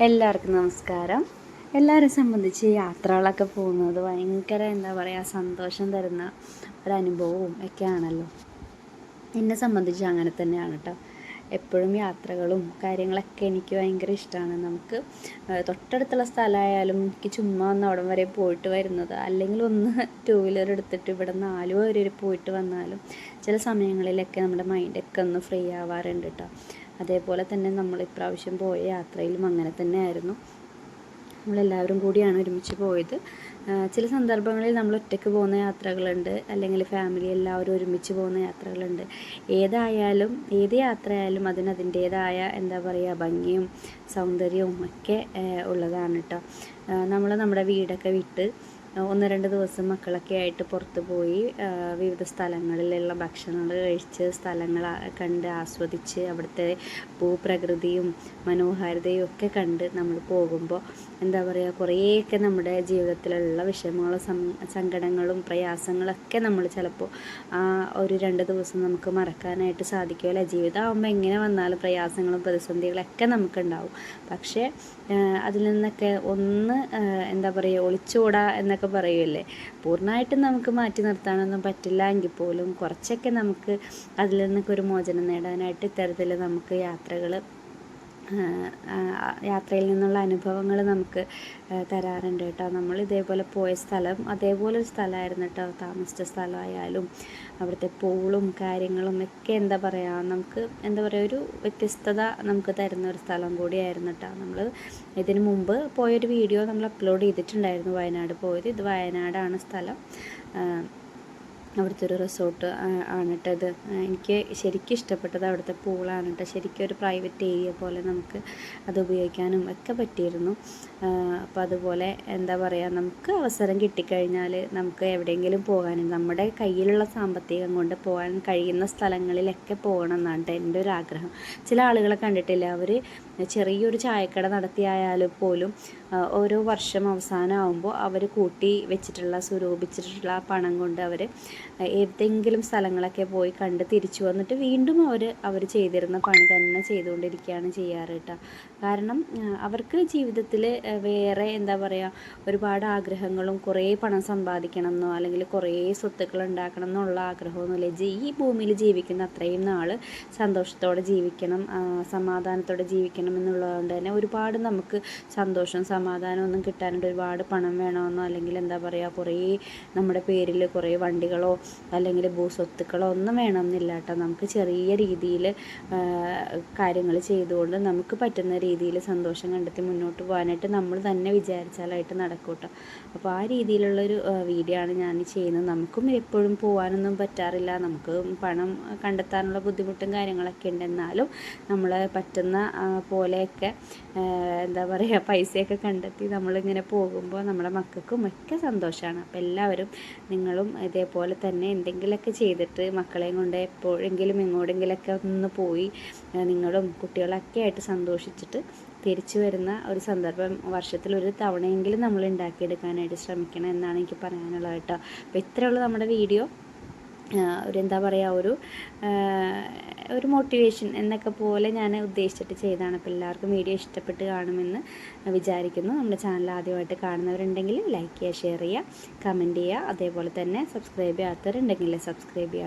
എല്ലാവർക്കും നമസ്കാരം. എല്ലാവരെ സംബന്ധിച്ച് യാത്രകളൊക്കെ പോകുന്നത് ഭയങ്കര എന്താ പറയുക സന്തോഷം തരുന്ന ഒരനുഭവവും ഒക്കെ ആണല്ലോ എന്നെ സംബന്ധിച്ച് അങ്ങനെ തന്നെയാണ് കേട്ടോ എപ്പോഴും യാത്രകളും കാര്യങ്ങളൊക്കെ എനിക്ക് ഭയങ്കര ഇഷ്ടമാണ് നമുക്ക് തൊട്ടടുത്തുള്ള സ്ഥലമായാലും എനിക്ക് ചുമ്മാ ഒന്ന് അവിടം വരെ പോയിട്ട് വരുന്നത് അല്ലെങ്കിൽ ഒന്ന് ടൂ വീലർ എടുത്തിട്ട് ഇവിടെ ആലുവ വരെ പോയിട്ട് വന്നാലും ചില സമയങ്ങളിലൊക്കെ നമ്മുടെ മൈൻഡൊക്കെ ഒന്ന് ഫ്രീ ആവാറുണ്ട് കേട്ടോ അതേപോലെ തന്നെ നമ്മൾ ഇപ്രാവശ്യം പോയ യാത്രയിലും അങ്ങനെ തന്നെ ആയിരുന്നു നമ്മളെല്ലാവരും കൂടിയാണ് ഒരുമിച്ച് പോയത്. ചില സന്ദർഭങ്ങളിൽ നമ്മൾ ഒറ്റയ്ക്ക് പോകുന്ന യാത്രകളുണ്ട്. അല്ലെങ്കിൽ ഫാമിലി എല്ലാവരും ഒരുമിച്ച് പോകുന്ന യാത്രകളുണ്ട്. ഏതായാലും ഏത് യാത്രയായാലും അതിന് അതിന്റേതായ എന്താ പറയുക ഭംഗിയും സൗന്ദര്യവും ഒക്കെ ഉള്ളതാണ് കേട്ടോ നമ്മൾ നമ്മുടെ വീടൊക്കെ വിട്ട് ഒന്ന് രണ്ട് ദിവസം മക്കളൊക്കെ ആയിട്ട് പുറത്ത് പോയി വിവിധ സ്ഥലങ്ങളിലുള്ള ഭക്ഷണങ്ങൾ കഴിച്ച് സ്ഥലങ്ങൾ കണ്ട് ആസ്വദിച്ച് അവിടുത്തെ ഭൂപ്രകൃതിയും മനോഹാരിതയും ഒക്കെ കണ്ട് നമ്മൾ പോകുമ്പോൾ എന്താ പറയുക കുറേയൊക്കെ നമ്മുടെ ജീവിതത്തിലുള്ള വിഷമങ്ങളും സങ്കടങ്ങളും പ്രയാസങ്ങളൊക്കെ നമ്മൾ ചിലപ്പോൾ ഒരു രണ്ട് ദിവസം നമുക്ക് മറക്കാനായിട്ട് സാധിക്കുമല്ലോ ജീവിതമാകുമ്പോൾ എങ്ങനെ വന്നാലും പ്രയാസങ്ങളും പ്രതിസന്ധികളൊക്കെ നമുക്കുണ്ടാവും. പക്ഷേ അതിൽ നിന്നൊക്കെ ഒന്ന് എന്താ പറയുക ഒളിച്ചോടാ എന്നൊക്കെ പറയുമല്ലേ പൂർണമായിട്ടും നമുക്ക് മാറ്റി നിർത്താനൊന്നും പറ്റില്ല. എങ്കിൽ പോലും കുറച്ചൊക്കെ നമുക്ക് അതിൽ നിന്നൊക്കെ ഒരു മോചനം നേടാനായിട്ട് ഇത്തരത്തിൽ നമുക്ക് യാത്രകൾ യാത്രയിൽ നിന്നുള്ള അനുഭവങ്ങൾ നമുക്ക് തരാറുണ്ട് കേട്ടോ. നമ്മൾ ഇതേപോലെ പോയ സ്ഥലം അതേപോലെ ഒരു സ്ഥലമായിരുന്നു കേട്ടോ. താമസിച്ച സ്ഥലമായാലും അവിടുത്തെ പൂളും കാര്യങ്ങളും ഒക്കെ എന്താ പറയുക നമുക്ക് എന്താ പറയുക ഒരു വ്യത്യസ്തത നമുക്ക് തരുന്ന ഒരു സ്ഥലം കൂടിയായിരുന്നു കേട്ടോ. നമ്മൾ ഇതിന് മുമ്പ് പോയൊരു വീഡിയോ നമ്മൾ അപ്ലോഡ് ചെയ്തിട്ടുണ്ടായിരുന്നു വയനാട് പോയത്. ഇത് വയനാടാണ് സ്ഥലം. അവിടുത്തെ ഒരു റിസോർട്ട് ആണ് കേട്ടോ ഇത് എനിക്ക് ശരിക്കും ഇഷ്ടപ്പെട്ടത് അവിടുത്തെ പൂളാണ് കേട്ടോ ശരിക്കും ഒരു പ്രൈവറ്റ് ഏരിയ പോലെ നമുക്ക് അത് ഉപയോഗിക്കാനും ഒക്കെ പറ്റിയിരുന്നു. അപ്പോൾ അതുപോലെ എന്താ പറയുക നമുക്ക് അവസരം കിട്ടിക്കഴിഞ്ഞാൽ നമുക്ക് എവിടെയെങ്കിലും പോകാനും നമ്മുടെ കയ്യിലുള്ള സാമ്പത്തികം കൊണ്ട് പോകാൻ കഴിയുന്ന സ്ഥലങ്ങളിലൊക്കെ പോകണം എന്നാണ് കേട്ടോ എന്റെ ഒരു ആഗ്രഹം. ചില ആളുകളെ കണ്ടിട്ടില്ല അവർ ചെറിയൊരു ചായക്കട നടത്തിയായാലും പോലും ഓരോ വർഷം അവസാനമാകുമ്പോൾ അവർ കൂട്ടി വെച്ചിട്ടുള്ള സ്വരൂപിച്ചിട്ടുള്ള പണം കൊണ്ട് അവർ ഏതെങ്കിലും സ്ഥലങ്ങളൊക്കെ പോയി കണ്ട് തിരിച്ചു വന്നിട്ട് വീണ്ടും അവർ അവർ ചെയ്തിരുന്ന പണി തന്നെ ചെയ്തുകൊണ്ടിരിക്കുകയാണ് ചെയ്യാറ് കേട്ടോ. കാരണം അവർക്ക് ജീവിതത്തിൽ വേറെ എന്താ പറയുക ഒരുപാട് ആഗ്രഹങ്ങളും കുറേ പണം സമ്പാദിക്കണം എന്നോ അല്ലെങ്കിൽ കുറേ സ്വത്തുക്കൾ ഉണ്ടാക്കണം എന്നുള്ള ആഗ്രഹമൊന്നുമില്ല ഈ ഭൂമിയിൽ ജീവിക്കുന്ന അത്രയും നാൾ സന്തോഷത്തോടെ ജീവിക്കണം സമാധാനത്തോടെ ജീവിക്കണം എന്നുള്ളതുകൊണ്ട് തന്നെ ഒരുപാട് നമുക്ക് സന്തോഷം സമാധാനം ഒന്നും കിട്ടാനായിട്ട് ഒരുപാട് പണം വേണമെന്നോ അല്ലെങ്കിൽ എന്താ പറയുക കുറേ നമ്മുടെ പേരിൽ കുറേ വണ്ടികളോ അല്ലെങ്കിൽ ഭൂസ്വത്തുക്കളോ ഒന്നും വേണമെന്നില്ല കേട്ടോ. നമുക്ക് ചെറിയ രീതിയിൽ കാര്യങ്ങൾ ചെയ്തുകൊണ്ട് നമുക്ക് പറ്റുന്ന രീതിയിൽ സന്തോഷം കണ്ടെത്തി മുന്നോട്ട് പോകാനായിട്ട് നമ്മൾ തന്നെ വിചാരിച്ചാലായിട്ട് നടക്കും കേട്ടോ. അപ്പോൾ ആ രീതിയിലുള്ളൊരു വീഡിയോ ആണ് ഞാൻ ചെയ്യുന്നത്. നമുക്കും എപ്പോഴും പോകാനൊന്നും പറ്റാറില്ല. നമുക്ക് പണം കണ്ടെത്താനുള്ള ബുദ്ധിമുട്ടും കാര്യങ്ങളൊക്കെ ഉണ്ട്. എന്നാലും നമ്മൾ പറ്റുന്ന പോലെയൊക്കെ എന്താ പറയുക പൈസയൊക്കെ കണ്ടെത്തി നമ്മളിങ്ങനെ പോകുമ്പോൾ നമ്മുടെ മക്കൾക്കും ഒക്കെ സന്തോഷമാണ് അപ്പോൾ എല്ലാവരും നിങ്ങളും ഇതേപോലെ തന്നെ എന്തെങ്കിലുമൊക്കെ ചെയ്തിട്ട് മക്കളെയും കൊണ്ട് എപ്പോഴെങ്കിലും എങ്ങോടെങ്കിലൊക്കെ ഒന്ന് പോയി നിങ്ങളും കുട്ടികളൊക്കെ ആയിട്ട് സന്തോഷിച്ചിട്ട് തിരിച്ചു വരുന്ന ഒരു സന്ദർഭം വർഷത്തിൽ ഒരു തവണയെങ്കിലും നമ്മൾ ഉണ്ടാക്കിയെടുക്കാനായിട്ട് ശ്രമിക്കണം എന്നാണ് എനിക്ക് പറയാനുള്ളത് കേട്ടോ. അപ്പോൾ ഇത്രയുള്ള നമ്മുടെ വീഡിയോ. ഒരു എന്താ പറയുക ഒരു ഒരു മോട്ടിവേഷൻ എന്നൊക്കെ പോലെ ഞാൻ ഉദ്ദേശിച്ചിട്ട് ചെയ്തതാണ്. അപ്പോൾ എല്ലാവർക്കും വീഡിയോ ഇഷ്ടപ്പെട്ട് കാണുമെന്ന് വിചാരിക്കുന്നു. നമ്മുടെ ചാനൽ ആദ്യമായിട്ട് കാണുന്നവരുണ്ടെങ്കിൽ ലൈക്ക് ചെയ്യുക ഷെയർ ചെയ്യുക കമന്റ് ചെയ്യുക. അതേപോലെ തന്നെ സബ്സ്ക്രൈബ് ചെയ്യാത്തവരുണ്ടെങ്കിൽ സബ്സ്ക്രൈബ് ചെയ്യുക.